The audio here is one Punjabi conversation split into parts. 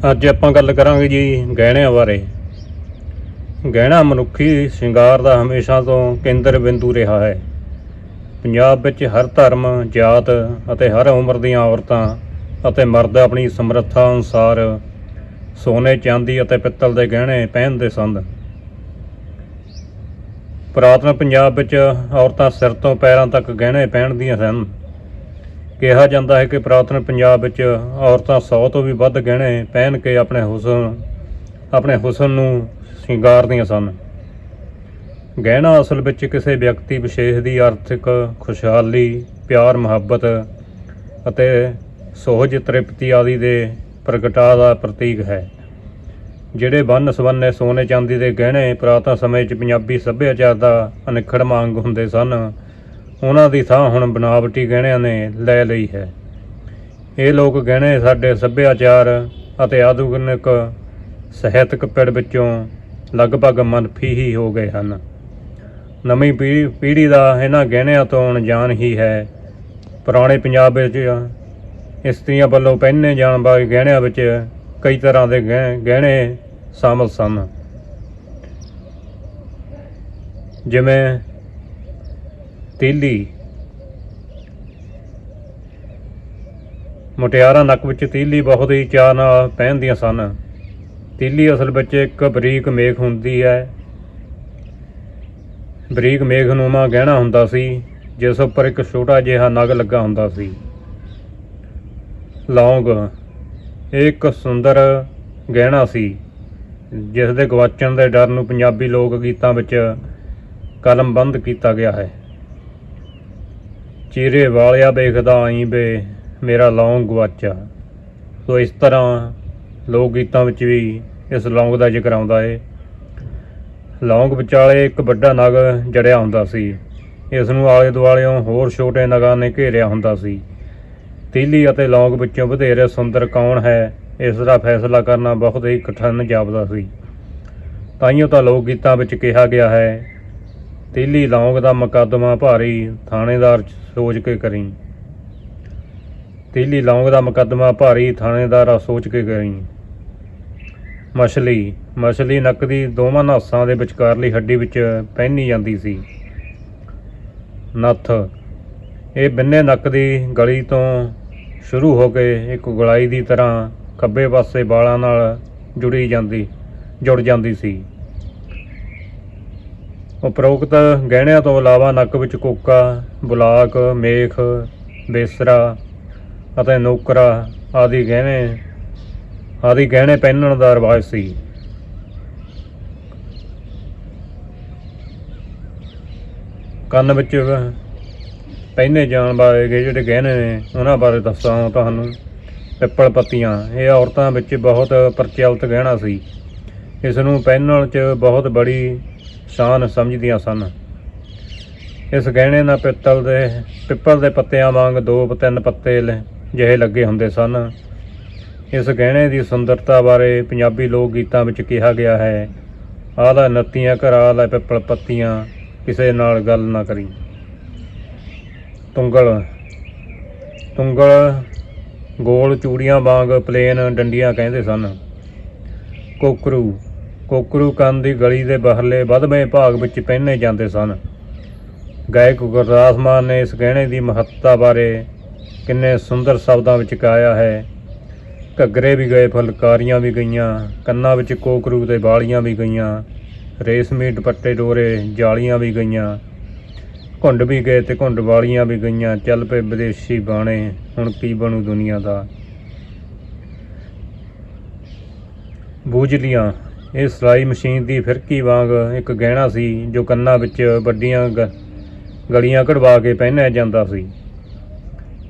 ਅੱਜ ਆਪਾਂ ਗੱਲ ਕਰਾਂਗੇ ਜੀ ਗਹਿਣਿਆਂ ਬਾਰੇ। ਗਹਿਣਾ ਮਨੁੱਖੀ ਸ਼ਿੰਗਾਰ ਦਾ ਹਮੇਸ਼ਾ ਤੋਂ ਕੇਂਦਰ ਬਿੰਦੂ ਰਿਹਾ ਹੈ। ਪੰਜਾਬ ਵਿੱਚ ਹਰ ਧਰਮ, ਜਾਤ ਅਤੇ ਹਰ ਉਮਰ ਦੀਆਂ ਔਰਤਾਂ ਅਤੇ ਮਰਦ ਆਪਣੀ ਸਮਰੱਥਾ ਅਨੁਸਾਰ ਸੋਨੇ, ਚਾਂਦੀ ਅਤੇ ਪਿੱਤਲ ਦੇ ਗਹਿਣੇ ਪਹਿਨਦੇ ਸਨ। ਪੁਰਾਤਨ ਪੰਜਾਬ ਵਿੱਚ ਔਰਤਾਂ ਸਿਰ ਤੋਂ ਪੈਰਾਂ ਤੱਕ ਗਹਿਣੇ ਪਹਿਨਦੀਆਂ ਸਨ। ਕਿਹਾ ਜਾਂਦਾ ਹੈ ਕਿ ਪੁਰਾਤਨ ਪੰਜਾਬ ਵਿੱਚ ਔਰਤਾਂ 100 ਤੋਂ ਵੀ ਵੱਧ ਗਹਿਣੇ ਪਹਿਨ ਕੇ ਆਪਣੇ ਹੁਸਨ ਆਪਣੇ ਹੁਸਨ ਨੂੰ ਸ਼ਿੰਗਾਰਦੀਆਂ ਸਨ। ਗਹਿਣਾ ਅਸਲ ਵਿੱਚ ਕਿਸੇ ਵਿਅਕਤੀ ਵਿਸ਼ੇਸ਼ ਦੀ ਆਰਥਿਕ ਖੁਸ਼ਹਾਲੀ, ਪਿਆਰ, ਮੁਹੱਬਤ ਅਤੇ ਸੋਹਜ, ਤ੍ਰਿਪਤੀ ਆਦਿ ਦੇ ਪ੍ਰਗਟਾ ਦਾ ਪ੍ਰਤੀਕ ਹੈ, ਜਿਹੜੇ ਬੰਨ ਸਵੰਨੇ ਸੋਨੇ ਚਾਂਦੀ ਦੇ ਗਹਿਣੇ ਪੁਰਾਤਨ ਸਮੇਂ 'ਚ ਪੰਜਾਬੀ ਸੱਭਿਆਚਾਰ ਦਾ ਅਨਿਖੜ ਮੰਗ ਹੁੰਦੇ ਸਨ। ਉਹਨਾਂ ਦੀ ਥਾਂ ਹੁਣ ਬਨਾਵਟੀ ਗਹਿਣਿਆਂ ਨੇ ਲੈ ਲਈ ਹੈ। ਇਹ ਲੋਕ ਗਹਿਣੇ ਸਾਡੇ ਸੱਭਿਆਚਾਰ ਅਤੇ ਆਧੁਨਿਕ ਸਾਹਿਤਕ ਪਿੜ ਵਿੱਚੋਂ ਲਗਭਗ ਮਨਫੀ ਹੀ ਹੋ ਗਏ ਹਨ। ਨਵੀਂ ਪੀੜ੍ਹੀ ਪੀੜ੍ਹੀ ਦਾ ਇਹਨਾਂ ਗਹਿਣਿਆਂ ਤੋਂ ਅਣਜਾਣ ਹੀ ਹੈ। ਪੁਰਾਣੇ ਪੰਜਾਬ ਵਿੱਚ ਇਸਤਰੀਆਂ ਵੱਲੋਂ ਪਹਿਨੇ ਜਾਣ ਵਾਲੇ ਗਹਿਣਿਆਂ ਵਿੱਚ ਕਈ ਤਰ੍ਹਾਂ ਦੇ ਗਹਿ- ਗਹਿਣੇ ਸ਼ਾਮਲ ਸਨ। ਜਿਵੇਂ ਤੀਲੀ। ਮੁਟਿਆਰਾਂ ਨੱਕ ਵਿੱਚ ਤੀਲੀ ਬਹੁਤ ਹੀ ਚਾਅ ਨਾਲ ਪਹਿਨਦੀਆਂ ਸਨ। ਤੀਲੀ ਅਸਲ ਵਿੱਚ ਇੱਕ ਬਰੀਕ ਮੇਖ ਹੁੰਦੀ ਹੈ। ਬਰੀਕ ਮੇਘਨੁਮਾ ਗਹਿਣਾ ਹੁੰਦਾ ਸੀ, ਜਿਸ ਉੱਪਰ ਇੱਕ ਛੋਟਾ ਜਿਹਾ ਨਗ ਲੱਗਾ ਹੁੰਦਾ ਸੀ। ਲੌਂਗ, ਇਹ ਇੱਕ ਸੁੰਦਰ ਗਹਿਣਾ ਸੀ ਜਿਸ ਦੇ ਗਵਾਚਣ ਦੇ ਡਰ ਨੂੰ ਪੰਜਾਬੀ ਲੋਕ ਗੀਤਾਂ ਵਿੱਚ ਕਲਮਬੰਦ ਕੀਤਾ ਗਿਆ ਹੈ। ਚੀਰੇ ਵਾਲਿਆ ਵੇਖਦਾ ਆਈ ਬੇ, ਮੇਰਾ ਲੌਂਗ ਗਵਾਚਾ ਸੋ ਇਸ ਤਰ੍ਹਾਂ ਲੋਕ ਗੀਤਾਂ ਵਿੱਚ ਵੀ ਇਸ ਲੌਂਗ ਦਾ ਜ਼ਿਕਰ ਆਉਂਦਾ ਏ। ਲੌਂਗ ਵਿਚਾਲੇ ਇੱਕ ਵੱਡਾ ਨਗ ਜੜਿਆ ਹੁੰਦਾ ਸੀ। ਇਸ ਨੂੰ ਆਲੇ ਦੁਆਲਿਓਂ ਹੋਰ ਛੋਟੇ ਨਗਾਂ ਨੇ ਘੇਰਿਆ ਹੁੰਦਾ ਸੀ। ਤੀਲੀ ਅਤੇ ਲੌਂਗ ਵਿੱਚੋਂ ਵਧੇਰੇ ਸੁੰਦਰ ਕੌਣ ਹੈ, ਇਸ ਦਾ ਫੈਸਲਾ ਕਰਨਾ ਬਹੁਤ ਹੀ ਕਠਿਨ ਜਾਪਦਾ ਸੀ। ਤਾਈਓ ਤਾਂ ਲੋਕ ਗੀਤਾਂ ਵਿੱਚ ਕਿਹਾ ਗਿਆ ਹੈ ਤੀਲੀ ਲੌਂਗ ਦਾ ਮੁਕੱਦਮਾ ਭਾਰੀ ਥਾਣੇਦਾਰ ਸੋਚ ਕੇ ਕਰੀ। ਤੀਲੀ ਲੌਂਗ ਦਾ ਮੁਕੱਦਮਾ ਭਾਰੀ ਥਾਣੇਦਾਰ ਸੋਚ ਕੇ ਕਰੀ। ਮਛਲੀ ਮਛਲੀ ਨੱਕ ਦੀ ਦੋਵਾਂ ਨਾਸਾਂ ਦੇ ਵਿਚਕਾਰਲੀ ਹੱਡੀ ਵਿੱਚ ਪਹਿਨੀ ਜਾਂਦੀ ਸੀ। ਨੱਥ, ਇਹ ਬਿੰਨੇ ਨੱਕ ਦੀ ਗਲੀ ਤੋਂ ਸ਼ੁਰੂ ਹੋ ਕੇ ਇੱਕ ਗੁਲਾਈ ਦੀ ਤਰ੍ਹਾਂ ਖੱਬੇ ਪਾਸੇ ਵਾਲਾਂ ਨਾਲ ਜੁੜੀ ਜਾਂਦੀ, ਜੁੜ ਜਾਂਦੀ ਸੀ। ਉਪਰੋਕਤ ਗਹਿਣਿਆਂ ਤੋਂ ਇਲਾਵਾ ਨੱਕ ਵਿੱਚ ਕੋਕਾ, ਬੁਲਾਕ, ਮੇਖ, ਬੇਸਰਾ ਅਤੇ ਨੋਕਰਾ ਆਦਿ ਗਹਿਣੇ ਆਦਿ ਗਹਿਣੇ ਪਹਿਨਣ ਦਾ ਰਿਵਾਜ ਸੀ। ਕੰਨ ਵਿੱਚ ਪਹਿਨੇ ਜਾਣ ਵਾਲੇ ਜਿਹੜੇ ਗਹਿਣੇ ਨੇ, ਉਹਨਾਂ ਬਾਰੇ ਦੱਸਾਂ ਤੁਹਾਨੂੰ। ਪਿੱਪਲ ਪੱਤੀਆਂ, ਇਹ ਔਰਤਾਂ ਵਿੱਚ ਬਹੁਤ ਪ੍ਰਚਲਿਤ ਗਹਿਣਾ ਸੀ। ਇਸ ਨੂੰ ਪਹਿਨਣ 'ਚ ਬਹੁਤ ਬੜੀ ਸ਼ਾਨ ਸਮਝਦੀਆਂ ਸਨ। ਇਸ ਗਹਿਣੇ ਨਾਲ ਪਿੱਤਲ ਦੇ ਪਿੱਪਲ ਦੇ ਪੱਤਿਆਂ ਵਾਂਗ ਦੋ ਤਿੰਨ ਪੱਤੇ ਲ- ਜਿਹੇ ਲੱਗੇ ਹੁੰਦੇ ਸਨ। ਇਸ ਗਹਿਣੇ ਦੀ ਸੁੰਦਰਤਾ ਬਾਰੇ ਪੰਜਾਬੀ ਲੋਕ ਗੀਤਾਂ ਵਿੱਚ ਕਿਹਾ ਗਿਆ ਹੈ, ਆਲਾ ਨੱਤੀਆਂ ਘਰਾ ਲੈ ਪਿੱਪਲ ਪੱਤੀਆਂ, ਕਿਸੇ ਨਾਲ ਗੱਲ ਨਾ ਕਰੀ। ਤੁੰਗਲ ਤੁੰਗਲ ਗੋਲ ਚੂੜੀਆਂ ਵਾਂਗ ਪਲੇਨ ਡੰਡੀਆਂ ਕਹਿੰਦੇ ਸਨ। ਕੋਕਰੂ ਕੋਕਰੂ ਕੰਨ ਦੀ ਗਲੀ ਦੇ ਬਾਹਰਲੇ ਵੱਧਵੇਂ ਭਾਗ ਵਿੱਚ ਪਹਿਨੇ ਜਾਂਦੇ ਸਨ। ਗਾਇਕ ਗੁਰਦਾਸ ਮਾਨ ਨੇ ਇਸ ਗਹਿਣੇ ਦੀ ਮਹੱਤਤਾ ਬਾਰੇ ਕਿੰਨੇ ਸੁੰਦਰ ਸ਼ਬਦਾਂ ਵਿੱਚ ਗਾਇਆ ਹੈ। ਘੱਗਰੇ ਵੀ ਗਏ, ਫੁਲਕਾਰੀਆਂ ਵੀ ਗਈਆਂ, ਕੰਨਾਂ ਵਿੱਚ ਕੋਕਰੂ ਤੇ ਬਾਲੀਆਂ ਵੀ ਗਈਆਂ, ਰੇਸ਼ਮੀ ਦੁਪੱਟੇ ਡੋਰੇ, ਜਾਲੀਆਂ ਵੀ ਗਈਆਂ, ਘੁੰਡ ਵੀ ਗਏ ਤੇ ਘੁੰਡ ਵਾਲੀਆਂ ਵੀ ਗਈਆਂ, ਚੱਲ ਪਏ ਵਿਦੇਸ਼ੀ ਬਾਣੇ, ਹੁਣ ਕੀ ਬਣੂ ਦੁਨੀਆ ਦਾ। ਬੂਝਲੀਆਂ ਇਹ ਸਿਲਾਈ ਮਸ਼ੀਨ ਦੀ ਫਿਰਕੀ ਵਾਂਗ ਇੱਕ ਗਹਿਣਾ ਸੀ, ਜੋ ਕੰਨਾਂ ਵਿੱਚ ਵੱਡੀਆਂ ਗ- ਗਲੀਆਂ ਕਢਵਾ ਕੇ ਪਹਿਨਿਆ ਜਾਂਦਾ ਸੀ।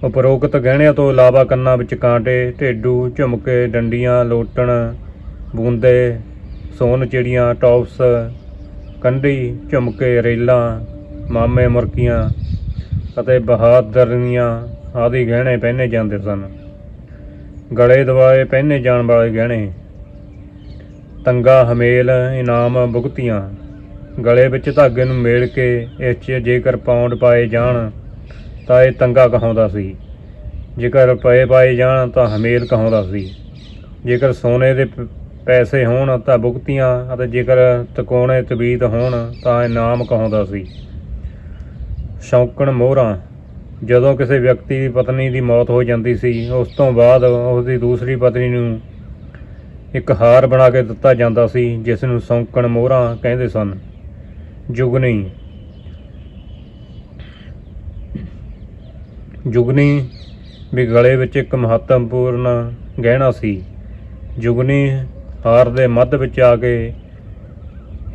ਉਪਰੋਕਤ ਗਹਿਣਿਆਂ ਤੋਂ ਇਲਾਵਾ ਕੰਨਾਂ ਵਿੱਚ ਕਾਂਟੇ, ਢੇਡੂ, ਝੁਮਕੇ, ਡੰਡੀਆਂ, ਲੋਟਣ, ਬੂੰਦੇ, ਸੋਨ ਚਿੜੀਆਂ, ਟੌਪਸ, ਕੰਢੀ, ਝੁਮਕੇ, ਰੇਲਾਂ, ਮਾਮੇ ਮੁਰਕੀਆਂ ਅਤੇ ਬਹਾਦਰੀਆਂ ਆਦਿ ਗਹਿਣੇ ਪਹਿਨੇ ਜਾਂਦੇ ਸਨ। ਗਲੇ ਦਵਾਏ ਪਹਿਨੇ ਜਾਣ ਵਾਲੇ ਗਹਿਣੇ ਤੰਗਾ ਹਮੇਲ ਇਨਾਮ ਭੁਗਤੀਆਂ। ਗਲੇ ਵਿੱਚ ਧਾਗੇ ਨੂੰ ਮੇਲ ਕੇ ਇਸ 'ਚ ਜੇਕਰ ਪਾਉਂਡ ਪਾਏ ਜਾਣ, ਤਾਂ ਇਹ ਤੰਗਾ ਕਹਾਉਂਦਾ ਸੀ। ਜੇਕਰ ਰੁਪਏ ਪਾਏ ਜਾਣ, ਤਾਂ ਹਮੇਲ ਕਹਾਉਂਦਾ ਸੀ। ਜੇਕਰ ਸੋਨੇ ਦੇ ਪੈਸੇ ਹੋਣ, ਤਾਂ ਭੁਗਤੀਆਂ, ਅਤੇ ਜੇਕਰ ਤਕੋਣੇ ਤਬੀਤ ਹੋਣ, ਤਾਂ ਇਨਾਮ ਕਹਾਉਂਦਾ ਸੀ। ਸ਼ੌਂਕਣ ਮੋਹਰਾਂ। ਜਦੋਂ ਕਿਸੇ ਵਿਅਕਤੀ ਦੀ ਪਤਨੀ ਦੀ ਮੌਤ ਹੋ ਜਾਂਦੀ ਸੀ, ਉਸ ਤੋਂ ਬਾਅਦ ਉਸ ਦੀ ਦੂਸਰੀ ਪਤਨੀ ਨੂੰ ਇੱਕ ਹਾਰ ਬਣਾ ਕੇ ਦਿੱਤਾ ਜਾਂਦਾ ਸੀ, ਜਿਸ ਨੂੰ ਸੌਂਕਣ ਮੋਹਰਾਂ ਕਹਿੰਦੇ ਸਨ। ਜੁਗਨੀ ਜੁਗਨੀ ਵੀ ਗਲੇ ਵਿੱਚ ਇੱਕ ਮਹੱਤਵਪੂਰਨ ਗਹਿਣਾ ਸੀ। ਜੁਗਨੀ ਹਾਰ ਦੇ ਮੱਧ ਵਿੱਚ ਆ ਕੇ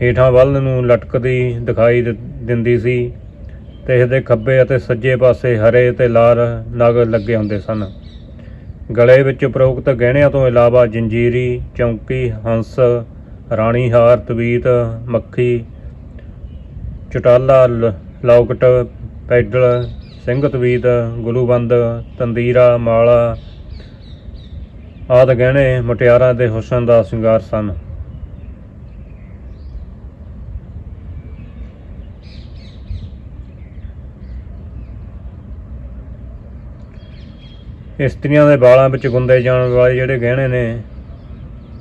ਹੇਠਾਂ ਵੱਲ ਨੂੰ ਲਟਕਦੀ ਦਿਖਾਈ ਦਿੰਦੀ ਸੀ ਤੇ ਇਸ ਦੇ ਖੱਬੇ ਅਤੇ ਸੱਜੇ ਪਾਸੇ ਹਰੇ ਤੇ ਲਾਲ ਨਗ ਲੱਗੇ ਹੁੰਦੇ ਸਨ। ਗਲੇ ਵਿੱਚ ਉਪਰੋਕਤ ਗਹਿਣਿਆਂ ਤੋਂ ਇਲਾਵਾ ਜੰਜੀਰੀ, ਚੌਂਕੀ, ਹੰਸ ਰਾਣੀ ਹਾਰ ਤਵੀਤ, ਮੱਖੀ, ਚਟਾਲਾ, ਲ- ਲੌਕਟ, ਪੈਡਲ, ਸਿੰਘ ਤਵੀਤ, ਗੁਲੂਬੰਦ, ਤੰਦੀਰਾ, ਮਾਲਾ ਆਦਿ ਗਹਿਣੇ ਮੁਟਿਆਰਾਂ ਦੇ ਹੁਸਨ ਦਾ ਸ਼ਿੰਗਾਰ ਸਨ। ਇਸਤਰੀਆਂ ਦੇ ਵਾਲਾਂ ਵਿੱਚ ਗੁੰਦੇ ਜਾਣ ਵਾਲੇ ਜਿਹੜੇ ਗਹਿਣੇ ਨੇ,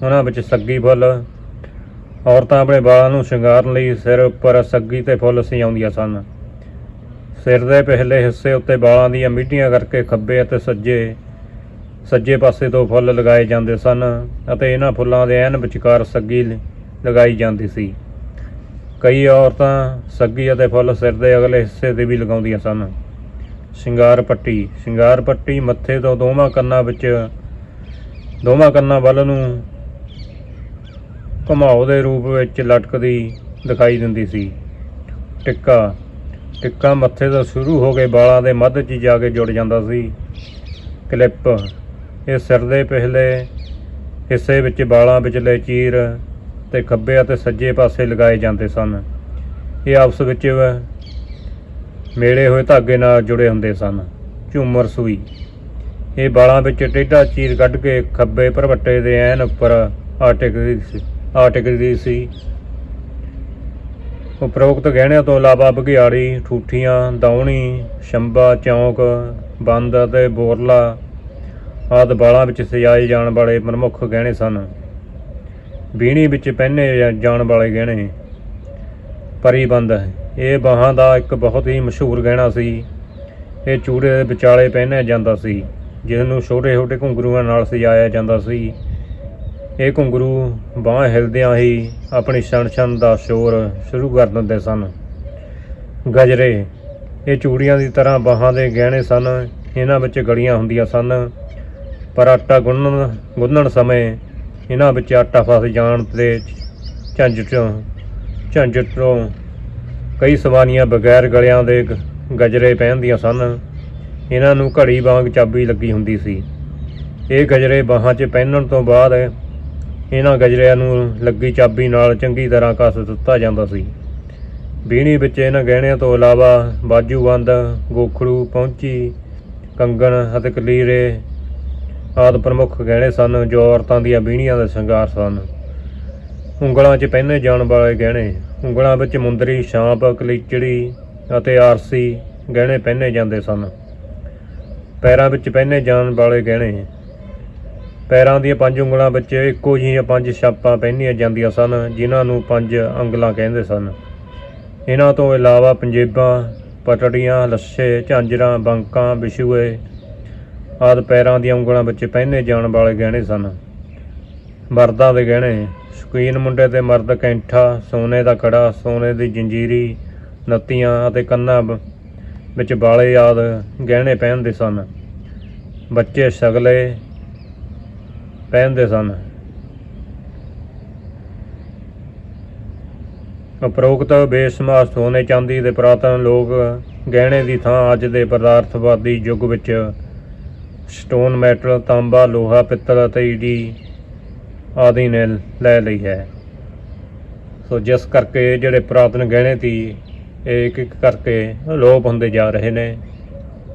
ਉਹਨਾਂ ਵਿੱਚ ਸੱਗੀ ਫੁੱਲ, ਔਰਤਾਂ ਆਪਣੇ ਵਾਲਾਂ ਨੂੰ ਸ਼ਿੰਗਾਰਨ ਲਈ ਸਿਰ ਉੱਪਰ ਸੱਗੀ ਤੇ ਫੁੱਲ ਸਜਾਉਂਦੀਆਂ ਸਨ। ਸਿਰ ਦੇ ਪਹਿਲੇ ਹਿੱਸੇ ਉੱਤੇ ਵਾਲਾਂ ਦੀਆਂ ਮਿੱਟੀਆਂ ਕਰਕੇ ਖੱਬੇ ਅਤੇ ਸੱਜੇ ਸੱਜੇ ਪਾਸੇ ਤੋਂ ਫੁੱਲ ਲਗਾਏ ਜਾਂਦੇ ਸਨ ਅਤੇ ਇਹਨਾਂ ਫੁੱਲਾਂ ਦੇ ਐਨ ਵਿਚਕਾਰ ਸੱਗੀ ਲ- ਲਗਾਈ ਜਾਂਦੀ ਸੀ। ਕਈ ਔਰਤਾਂ ਸੱਗੀ ਅਤੇ ਫੁੱਲ ਸਿਰ ਦੇ ਅਗਲੇ ਹਿੱਸੇ ਤੇ ਵੀ ਲਗਾਉਂਦੀਆਂ ਸਨ। ਸ਼ਿੰਗਾਰ ਪੱਟੀ। ਸ਼ਿੰਗਾਰ ਪੱਟੀ ਮੱਥੇ ਤੋਂ ਦੋਵਾਂ ਕੰਨਾਂ ਵਿੱਚ, ਦੋਵਾਂ ਕੰਨਾਂ ਵੱਲ ਨੂੰ ਘੁਮਾਓ ਦੇ ਰੂਪ ਵਿੱਚ ਲਟਕਦੀ ਦਿਖਾਈ ਦਿੰਦੀ ਸੀ। ਟਿੱਕਾ। ਟਿੱਕਾ ਮੱਥੇ ਤੋਂ ਸ਼ੁਰੂ ਹੋ ਕੇ ਬਾਲਾਂ ਦੇ ਮੱਧ 'ਚ ਜਾ ਕੇ ਜੁੜ ਜਾਂਦਾ ਸੀ। ਕਲਿੱਪ। ਇਹ ਸਿਰ ਦੇ ਪਿਛਲੇ ਹਿੱਸੇ ਵਿੱਚ ਬਾਲਾਂ ਵਿਚਲੇ ਚੀਰ ਤੇ ਖੱਬੇ ਅਤੇ ਸੱਜੇ ਪਾਸੇ ਲਗਾਏ ਜਾਂਦੇ ਸਨ। ਇਹ ਆਪਸ ਵਿੱਚ ਮੇਲੇ ਹੋਏ ਧਾਗੇ ਨਾਲ ਜੁੜੇ ਹੁੰਦੇ ਸਨ। ਝੂਮਰ ਸੂਈ। ਇਹ ਬਾਲਾਂ ਵਿੱਚ ਟੇਢਾ ਚੀਰ ਕੱਢ ਕੇ ਖੱਬੇ ਭਰਵੱਟੇ ਦੇ ਐਨ ਉੱਪਰ ਆ ਟਿਕਦੀ ਸੀ ਆ ਸੀ। ਉਪਰੋਕਤ ਗਹਿਣਿਆਂ ਤੋਂ ਇਲਾਵਾ ਬਘਿਆੜੀ, ਠੂਠੀਆਂ, ਦੌਣੀ ਸ਼ੰਬਾ ਚੌਂਕ, ਬੰਦ ਅਤੇ ਬੋਰਲਾ ਆਦਿ ਬਾਲਾਂ ਵਿੱਚ ਸਜਾਏ ਜਾਣ ਵਾਲੇ ਪ੍ਰਮੁੱਖ ਗਹਿਣੇ ਸਨ। ਬੀਣੀ ਵਿੱਚ ਪਹਿਨੇ ਜਾ- ਜਾਣ ਵਾਲੇ ਗਹਿਣੇ ਪਰੀਬੰਦ ਇਹ ਬਾਹਾਂ ਦਾ ਇੱਕ ਬਹੁਤ ਹੀ ਮਸ਼ਹੂਰ ਗਹਿਣਾ ਸੀ। ਇਹ ਚੂੜੇ ਦੇ ਵਿਚਾਲੇ ਪਹਿਨਿਆ ਜਾਂਦਾ ਸੀ ਜਿਸ ਨੂੰ ਛੋਟੇ-ਛੋਟੇ ਘੁੰਗਰੂਆਂ ਨਾਲ ਸਜਾਇਆ ਜਾਂਦਾ ਸੀ। ਇਹ ਘੁੰਗਰੂ ਬਾਹ ਹਿਲਦਿਆਂ ਹੀ ਆਪਣੀ ਛਣ-ਛਣ ਦਾ ਸ਼ੋਰ ਸ਼ੁਰੂ ਕਰ ਦਿੰਦੇ ਸਨ। ਗਜਰੇ, ਇਹ ਚੂੜੀਆਂ ਦੀ ਤਰ੍ਹਾਂ ਬਾਹਾਂ ਦੇ ਗਹਿਣੇ ਸਨ, ਇਹਨਾਂ ਵਿੱਚ ਗਲੀਆਂ ਹੁੰਦੀਆਂ ਸਨ। ਪਰ ਆਟਾ ਗੁੰਨਣ ਗੁੰਨਣ ਸਮੇਂ ਇਹਨਾਂ ਵਿੱਚ ਆਟਾ ਫਸ ਜਾਣ ਤੇ ਝੰਜਟ ਝੰਜਟ ਤੋਂ ਕਈ ਸਵਾਰੀਆਂ ਬਗੈਰ ਗਲਿਆਂ ਦੇ ਗ- ਗਜਰੇ ਪਹਿਨਦੀਆਂ ਸਨ। ਇਹਨਾਂ ਨੂੰ ਘੜੀ ਵਾਂਗ ਚਾਬੀ ਲੱਗੀ ਹੁੰਦੀ ਸੀ। ਇਹ ਗਜਰੇ ਬਾਹਾਂ 'ਚ ਪਹਿਨਣ ਤੋਂ ਬਾਅਦ ਇਹਨਾਂ ਗਜਰਿਆਂ ਨੂੰ ਲੱਗੀ ਚਾਬੀ ਨਾਲ ਚੰਗੀ ਤਰ੍ਹਾਂ ਕੱਸ ਦਿੱਤਾ ਜਾਂਦਾ ਸੀ। ਬੀਣੀ ਵਿੱਚ ਇਹਨਾਂ ਗਹਿਣਿਆਂ ਤੋਂ ਇਲਾਵਾ ਬਾਜੂਬੰਦ ਗੋਖੜੂ ਪਹੁੰਚੀ ਕੰਗਣ ਅਤੇ ਕਲੀਰੇ ਆਦਿ ਪ੍ਰਮੁੱਖ ਗਹਿਣੇ ਸਨ ਜੋ ਔਰਤਾਂ ਦੀਆਂ ਬੀਣੀਆਂ ਦਾ ਸ਼ਿੰਗਾਰ ਸਨ। ਉਂਗਲਾਂ 'ਚ ਪਹਿਨੇ ਜਾਣ ਵਾਲੇ ਗਹਿਣੇ, ਉਂਗਲਾਂ ਵਿੱਚ ਮੁੰਦਰੀ, ਛਾਂਪ, ਕਲੀਚੜੀ ਅਤੇ ਆਰਸੀ ਗਹਿਣੇ ਪਹਿਨੇ ਜਾਂਦੇ ਸਨ। ਪੈਰਾਂ ਵਿੱਚ ਪਹਿਨੇ ਜਾਣ ਵਾਲੇ ਗਹਿਣੇ, ਪੈਰਾਂ ਦੀਆਂ ਪੰਜ ਉਂਗਲਾਂ ਵਿੱਚ ਇੱਕੋ ਜਿਹੀਆਂ ਪੰਜ ਛਾਪਾਂ ਪਹਿਨੀਆਂ ਜਾਂਦੀਆਂ ਸਨ, ਜਿਨ੍ਹਾਂ ਨੂੰ ਪੰਜ ਅੰਗਲਾਂ ਕਹਿੰਦੇ ਸਨ। ਇਹਨਾਂ ਤੋਂ ਇਲਾਵਾ ਪੰਜੇਬਾਂ, ਪਟੜੀਆਂ, ਲੱਛੇ, ਝਾਂਜਰਾਂ, ਬੰਕਾਂ ਵਿਛੂਏ ਆਦਿ ਪੈਰਾਂ ਦੀਆਂ ਉਂਗਲਾਂ ਵਿੱਚ ਪਹਿਨੇ ਜਾਣ ਵਾਲੇ ਗਹਿਣੇ ਸਨ। ਮਰਦਾਂ ਦੇ ਗਹਿਣੇ ਸ਼ੌਕੀਨ ਮੁੰਡੇ ਤੇ ਮਰਦ ਕੈਂਠਾ, ਸੋਨੇ ਦਾ ਕੜਾ, ਸੋਨੇ ਦੀ ਜੰਜੀਰੀ, ਨੱਤੀਆਂ ਅਤੇ ਕੰਨਾਂ ਵਿੱਚ ਵਾਲੇ ਆਦ ਗਹਿਣੇ ਪਹਿਨਦੇ ਸਨ। ਬੱਚੇ ਸ਼ਗਲੇ ਪਹਿਨਦੇ ਸਨ। ਉਪਰੋਕਤ ਬੇਸ਼ੁਮਾਰ ਸੋਨੇ ਚਾਂਦੀ ਦੇ ਪੁਰਾਤਨ ਲੋਕ ਗਹਿਣੇ ਦੀ ਥਾਂ ਅੱਜ ਦੇ ਪਦਾਰਥਵਾਦੀ ਯੁੱਗ ਵਿੱਚ ਸਟੋਨ ਮੈਟਲ, ਤਾਂਬਾ, ਲੋਹਾ, ਪਿੱਤਲ ਅਤੇ ਈਡੀ ਆਦਿ ਨੇ ਲੈ ਲਈ ਹੈ। ਸੋ ਜਿਸ ਕਰਕੇ ਜਿਹੜੇ ਪੁਰਾਤਨ ਗਹਿਣੇ ਸੀ, ਇਹ ਇੱਕ ਇੱਕ ਕਰਕੇ ਲੋਪ ਹੁੰਦੇ ਜਾ ਰਹੇ ਨੇ।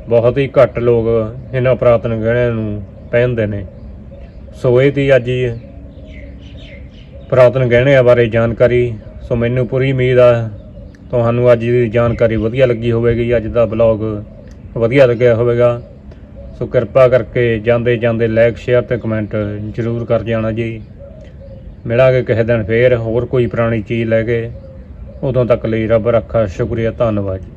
ਬਹੁਤ ਹੀ ਘੱਟ ਲੋਕ ਇਹਨਾਂ ਪੁਰਾਤਨ ਗਹਿਣਿਆਂ ਨੂੰ ਪਹਿਨਦੇ ਨੇ। ਸੋ ਇਹ ਦੀ ਅੱਜ ਹੀ ਪੁਰਾਤਨ ਗਹਿਣਿਆਂ ਬਾਰੇ ਜਾਣਕਾਰੀ। ਸੋ ਮੈਨੂੰ ਪੂਰੀ ਉਮੀਦ ਆ, ਤੁਹਾਨੂੰ ਅੱਜ ਦੀ ਜਾਣਕਾਰੀ ਵਧੀਆ ਲੱਗੀ ਹੋਵੇਗੀ। ਅੱਜ ਦਾ ਬਲੌਗ ਵਧੀਆ ਲੱਗਿਆ ਹੋਵੇਗਾ। ਸੋ ਕਿਰਪਾ ਕਰਕੇ ਜਾਂਦੇ ਜਾਂਦੇ ਲਾਈਕ ਸ਼ੇਅਰ ਤੇ ਕਮੈਂਟ ਜ਼ਰੂਰ ਕਰ ਜਾਣਾ ਜੀ। ਮਿਲਾਂਗੇ ਕਿਸੇ ਦਿਨ ਫੇਰ ਹੋਰ ਕੋਈ ਪੁਰਾਣੀ ਚੀਜ਼ ਲੈ ਕੇ। ਉਦੋਂ ਤੱਕ ਲਈ ਰੱਬ ਰੱਖਾ, ਸ਼ੁਕਰੀਆ, ਧੰਨਵਾਦ ਜੀ।